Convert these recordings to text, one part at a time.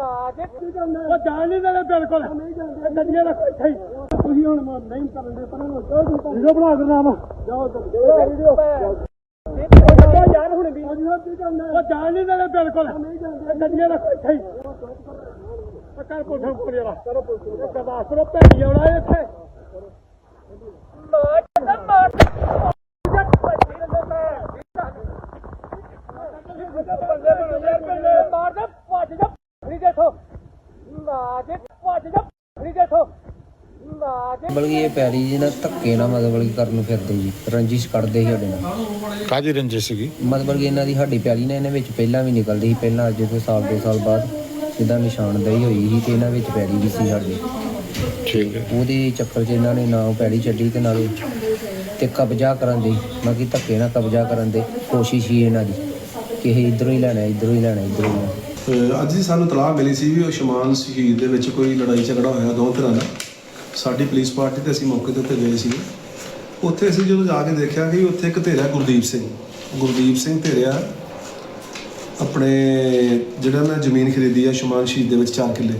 ਉਹ ਜਾਣ ਨਹੀਂ ਦੇਣਾ ਬਿਲਕੁਲ ਗੱਡੀਆਂ ਰੱਖੋ ਇੱਥੇ ਹੀ। ਤੁਸੀਂ ਹੁਣ ਨਹੀਂ ਕਰਨ ਦੇ ਪਰ ਵੀਡੀਓ ਬਣਾ ਕੇ ਨਾਮ ਜਾਓ ਵੀਡੀਓ। ਉਹ ਯਾਰ ਹੁਣ ਵੀ। ਉਹ ਜਾਣ ਨਹੀਂ ਦੇਣਾ ਬਿਲਕੁਲ ਗੱਡੀਆਂ ਰੱਖੋ ਇੱਥੇ ਹੀ। ਉਹ ਕਰ ਪੁੱਛੋ ਕੋਲ ਯਾਰ ਕਰੋ ਪੁੱਛੋ ਗਰਦਾਸਪੁਰੋਂ ਭੈੜੀ ਆਉਣਾ ਇਹ ਇੱਥੇ ਮਾਰ ਦੇ ਭੱਜ ਜਾ ਫਰੀ ਦੇਖੋ ਨਾ ਜੇ ਭੱਜ ਜਾ ਫਰੀ ਦੇਖੋ ਜੇ ਬਲਕਿ ਇਹ ਪੈੜੀ ਜੀ ਨਾ ਧੱਕੇ ਨਾਲ ਮਤਲਬ ਕਿ ਕਰਨ ਨੂੰ ਫਿਰਦੇ ਜੀ ਰੰਜਿਸ਼ ਕੱਢਦੇ ਸੀ ਸਾਡੇ ਨਾਲ। ਕਾਦੀ ਰੰਜਿਸ਼ ਸੀਗੀ? ਮਤਲਬ ਕਿ ਇਹਨਾਂ ਦੀ ਸਾਡੀ ਪੈੜੀ ਨੇ ਇਹਨਾਂ ਵਿੱਚ ਪਹਿਲਾਂ ਵੀ ਨਿਕਲਦੀ ਸੀ ਪਹਿਲਾਂ ਅੱਜ ਤੋਂ ਸਾਲ ਦੋ ਸਾਲ ਬਾਅਦ ਜਿੱਦਾਂ ਨਿਸ਼ਾਨਦੇਹੀ ਹੋਈ ਸੀ ਤੇ ਇਹਨਾਂ ਵਿੱਚ ਪੈੜੀ ਵੀ ਸੀ ਸਾਡੀ। ਠੀਕ ਹੈ। ਉਹਦੇ ਚੱਕਰ 'ਚ ਇਹਨਾਂ ਨੇ ਨਾ ਉਹ ਪੈੜੀ ਛੱਡੀ ਤੇ ਨਾਲੇ ਤੇ ਕਬਜ਼ਾ ਕਰਨ ਦੀ ਕਿ ਧੱਕੇ ਨਾਲ ਕਬਜ਼ਾ ਕਰਨ ਦੇ ਕੋਸ਼ਿਸ਼ ਹੀ ਇਹਨਾਂ ਦੀ ਕਿ ਇਹ ਇਧਰੋਂ ਹੀ ਲੈਣਾ ਇਧਰੋਂ ਹੀ ਲੈਣਾ ਇਧਰੋਂ ਹੀ ਲੈਣਾ। ਅਹ ਅੱਜ ਹੀ ਸਾਨੂੰ ਤਲਾਹ ਮਿਲੀ ਸੀ ਵੀ ਉਹ ਸ਼ਮਾਨ ਸ਼ਹੀਦ ਦੇ ਵਿੱਚ ਕੋਈ ਲੜਾਈ ਝਗੜਾ ਹੋਇਆ ਦੋ ਤਰ੍ਹਾਂ ਦਾ। ਸਾਡੀ ਪੁਲਿਸ ਪਾਰਟੀ ਤੇ ਅਸੀਂ ਮੌਕੇ 'ਤੇ ਉੱਤੇ ਗਏ ਸੀ। ਉੱਥੇ ਅਸੀਂ ਜਦੋਂ ਜਾ ਕੇ ਦੇਖਿਆ ਕਿ ਉੱਥੇ ਇੱਕ ਧੇਰਾ ਗੁਰਦੀਪ ਸਿੰਘ ਗੁਰਦੀਪ ਸਿੰਘ ਧੇਰਿਆ ਆਪਣੇ ਜਿਹੜਾ ਨਾ ਜ਼ਮੀਨ ਖਰੀਦੀ ਆ ਸ਼ਮਾਨ ਸ਼ਹੀਦ ਦੇ ਵਿੱਚ 4 ਕਿੱਲੇ।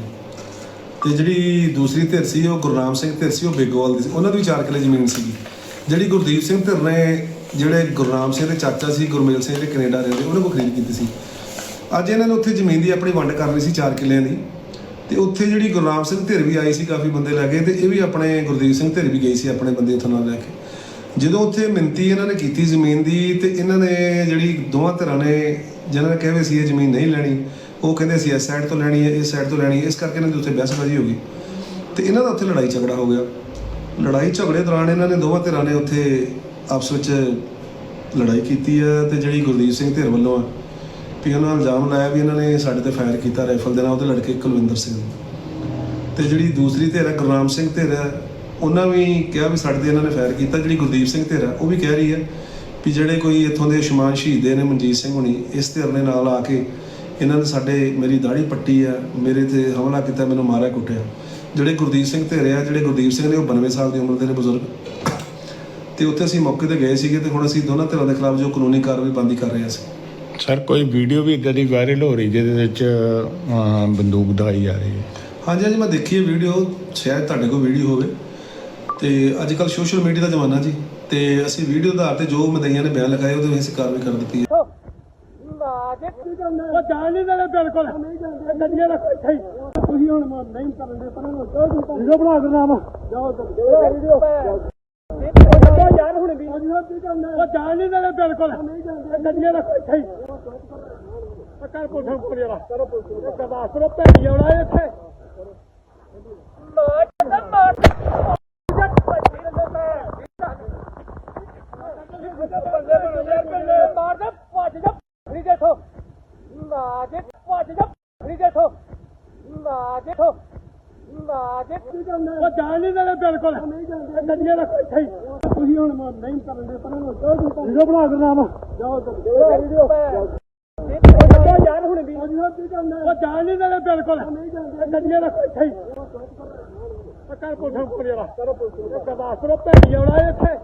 ਤੇ ਜਿਹੜੀ ਦੂਸਰੀ ਧਿਰ ਸੀ ਉਹ ਗੁਰਨਾਮ ਸਿੰਘ ਧਿਰ ਸੀ, ਉਹ ਬੇਗੋਵਾਲ ਦੀ ਸੀ। ਉਹਨਾਂ ਦੀ ਵੀ 4 ਕਿੱਲੇ ਜ਼ਮੀਨ ਸੀਗੀ। ਜਿਹੜੀ ਗੁਰਦੀਪ ਸਿੰਘ ਧਿਰ ਨੇ ਜਿਹੜੇ ਗੁਰਨਾਮ ਸਿੰਘ ਦੇ ਚਾਚਾ ਸੀ, ਗੁਰਮੇਲ ਸਿੰਘ ਜਿਹੜੇ ਕੈਨੇਡਾ ਰਹਿੰਦੇ, ਉਹਨਾਂ ਕੋਲ ਖਰੀਦ ਕੀਤੀ ਸੀ। ਅੱਜ ਇਹਨਾਂ ਨੇ ਉੱਥੇ ਜ਼ਮੀਨ ਦੀ ਆਪਣੀ ਵੰਡ ਕਰਨੀ ਸੀ 4 ਕਿੱਲਿਆਂ ਦੀ। ਤੇ ਉੱਥੇ ਜਿਹੜੀ ਗੁਰਨਾਮ ਸਿੰਘ ਧਿਰ ਵੀ ਆਈ ਸੀ, ਕਾਫੀ ਬੰਦੇ ਲੈ ਗਏ ਤੇ ਇਹ ਵੀ ਆਪਣੇ ਗੁਰਦੀਪ ਸਿੰਘ ਧਿਰ ਵੀ ਗਈ ਸੀ ਆਪਣੇ ਬੰਦੇ ਉੱਥੋਂ ਨਾਲ ਲੈ ਕੇ। ਜਦੋਂ ਉੱਥੇ ਮਿੰਤੀ ਇਹਨਾਂ ਨੇ ਕੀਤੀ ਜ਼ਮੀਨ ਦੀ ਤੇ ਇਹਨਾਂ ਨੇ ਜਿਹੜੀ ਦੋਵਾਂ ਧਿਰਾਂ ਨੇ ਜਿਹਨਾਂ ਨੇ ਕਿਹਾ ਵੀ ਅਸੀਂ ਇਹ ਜ਼ਮੀਨ ਨਹੀਂ ਲੈਣੀ, ਉਹ ਕਹਿੰਦੇ ਸੀ ਇਸ ਸਾਈਡ ਤੋਂ ਲੈਣੀ ਹੈ, ਇਸ ਸਾਈਡ ਤੋਂ ਲੈਣੀ ਹੈ, ਇਸ ਕਰਕੇ ਇਹਨਾਂ ਦੀ ਉੱਥੇ ਬਹਿਸਬਾਜ਼ੀ ਹੋ ਗਈ। ਤੇ ਇਹਨਾਂ ਦਾ ਉੱਥੇ ਲੜਾਈ ਝਗੜਾ ਹੋ ਗਿਆ। ਲੜਾਈ ਝਗੜੇ ਦੌਰਾਨ ਇਹਨਾਂ ਨੇ ਦੋਵਾਂ ਧਿਰਾਂ ਨੇ ਉੱਥੇ ਆਪਸ ਵਿੱਚ ਲੜਾਈ ਕੀਤੀ ਹੈ ਤੇ ਜਿਹੜੀ ਗੁਰਦੀਪ ਸਿੰਘ ਧਿਰ ਵੱਲੋਂ ਆ ਵੀ ਉਹਨਾਂ ਇਲਜ਼ਾਮ ਲਾਇਆ ਵੀ ਇਹਨਾਂ ਨੇ ਸਾਡੇ ਤੇ ਫਾਇਰ ਕੀਤਾ ਰਾਈਫਲ ਦੇ ਨਾਲ, ਉਹਦੇ ਲੜਕੇ ਕੁਲਵਿੰਦਰ ਸਿੰਘ ਤੇ ਜਿਹੜੀ ਦੂਸਰੀ ਧਿਰ ਹੈ, ਗੁਰਨਾਮ ਸਿੰਘ ਧਿਰ ਹੈ, ਉਹਨਾਂ ਵੀ ਕਿਹਾ ਵੀ ਸਾਡੇ ਤੇ ਇਹਨਾਂ ਨੇ ਫਾਇਰ ਕੀਤਾ, ਜਿਹੜੀ ਗੁਰਦੀਪ ਸਿੰਘ ਧਿਰ ਹੈ, ਉਹ ਵੀ ਕਹਿ ਰਹੀ ਹੈ ਵੀ ਜਿਹੜੇ ਕੋਈ ਇੱਥੋਂ ਦੇ ਸ਼ਮਾਨ ਸ਼ਹੀਦੇ ਨੇ, ਮਨਜੀਤ ਸਿੰਘ ਹੁਣੀ, ਇਸ ਧਿਰ ਨੇ ਨਾਲ ਆ ਕੇ ਇਹਨਾਂ ਨੇ ਸਾਡੇ, ਮੇਰੀ ਦਾੜੀ ਪੱਟੀ ਆ ਮੇਰੇ ਤੇ ਹਮਲਾ ਕੀਤਾ, ਮੈਨੂੰ ਮਾਰਿਆ, ਕੁੱਟਿਆ। ਜਿਹੜੇ ਗੁਰਦੀਪ ਸਿੰਘ ਧਿਰ ਆ ਜਿਹੜੇ ਗੁਰਦੀਪ ਸਿੰਘ ਨੇ, ਉਹ 92 ਸਾਲ ਦੀ ਉਮਰ ਦੇ ਨੇ, ਬਜ਼ੁਰਗ। ਤੇ ਉੱਥੇ ਅਸੀਂ ਮੌਕੇ ਤੇ ਗਏ ਸੀਗੇ ਤੇ ਹੁਣ ਅਸੀਂ ਦੋਨਾਂ ਧਿਰਾਂ ਦੇ ਖਿਲਾਫ ਜੋ ਕਾਨੂੰਨੀ ਕਾਰਵਾਈ ਬੰਦੀ ਕਰ ਰਹੇ ਹਾਂ ਅਸੀਂ। ਸਰ ਕੋਈ ਵੀਡੀਓ ਵੀ ਇਦਾਂ ਦੀ ਵਾਇਰਲ ਹੋ ਰਹੀ ਜਿਹਦੇ ਵਿੱਚ ਅਹ, ਬੰਦੂਕ ਦਿਖਾਈ ਜਾ ਰਹੀ ਹੈ? ਹਾਂਜੀ ਹਾਂਜੀ ਮੈਂ ਦੇਖੀ ਹੈ ਵੀਡੀਓ ਸ਼ਾਇਦ ਤੁਹਾਡੇ ਕੋਲ ਵੀਡੀਓ ਹੋਵੇ। ਤੇ ਅੱਜ ਕੱਲ ਸੋਸ਼ਲ ਮੀਡੀਆ ਦਾ ਜ਼ਮਾਨਾ ਜੀ ਤੇ ਅਸੀਂ ਵੀਡੀਓ ਦੇ ਆਧਾਰ ਤੇ ਜੋ ਮਦਈਆਂ ਨੇ ਬਿਆਨ ਲਿਖਾਏ ਉਹਦੇ ਵਿੱਚ ਅਸੀਂ ਕਾਰਵਾਈ ਕਰ ਦਿੱਤੀ ਹੈ। ਉਹ ਜਾਣ ਨਹੀਂ ਦੇਣਾ ਬਿਲਕੁਲ ਇਹ ਗੱਡੀਆਂ ਰੱਖੋ ਇੱਥੇ ਹੀ। ਤੁਸੀਂ ਹੁਣ ਮ- ਨਹੀਂ ਕਰਨ ਦੇ ਪਰ ਵੀਡੀਓ ਬਣਾ ਕੇ ਨਾਮ ਜਾਓ ਵੀਡੀਓ। ਉਹ ਯਾਰ ਹੁਣ ਵੀ। ਉਹ ਜਾਣ ਨਹੀਂ ਦੇਣਾ ਬਿਲਕੁਲ। ਗੱਡੀਆਂ ਰੱਖੋ ਇੱਥੇ ਹੀ ਕਰ ਪੁੱਛੋ ਕੋਲ ਯਾਰ ਕਰੋ ਪੁੱਛੋ ਗਰਦਾਸਪੁਰੋਂ ਭੈੜੀ ਆਉਣਾ ਇੱਥੇ। ਮਾਰ ਮਾਰ ਮਾਰ ਦੇ ਭੱਜ ਜਾ ਫਰੀ ਦੇਖੋ ਨਾ ਜੇ ਭੱਜ ਜਾ ਫਰੀ ਦੇਖੋ ਨਾ ਦੇਖੋ ਨਾ ਜੇ ਉਹ ਜਾਣ ਨਹੀਂ ਦੇਣਾ ਬਿਲਕੁਲ। ਗੱਡੀਆਂ ਰੱਖੋ ਇੱਥੇ ਹੀ ਤੁਸੀਂ ਹੁਣ ਮ- ਨਹੀਂ ਕਰਨ ਦੇ ਪਰ ਵੀਡੀਓ ਬਣਾ ਕੇ ਨਾਮ ਜਾਓ ਵੀਡੀਓ ਉਹ ਯਾਰ ਹੁਣ ਵੀ। ਉਹ ਜਾਣ ਨਹੀਂ ਦੇਣਾ ਬਿਲਕੁਲ। ਗੱਡੀਆਂ ਰੱਖੋ ਇੱਥੇ ਹੀ। ਕਰ ਪੁੱਛੋ ਕੋਲ ਯਾਰ ਕਰੋ ਪੁੱਛੋ ਗਰਦਾਸਪੁਰੋਂ ਭੈੜੀ ਆਉਣਾ ਇੱਥੇ।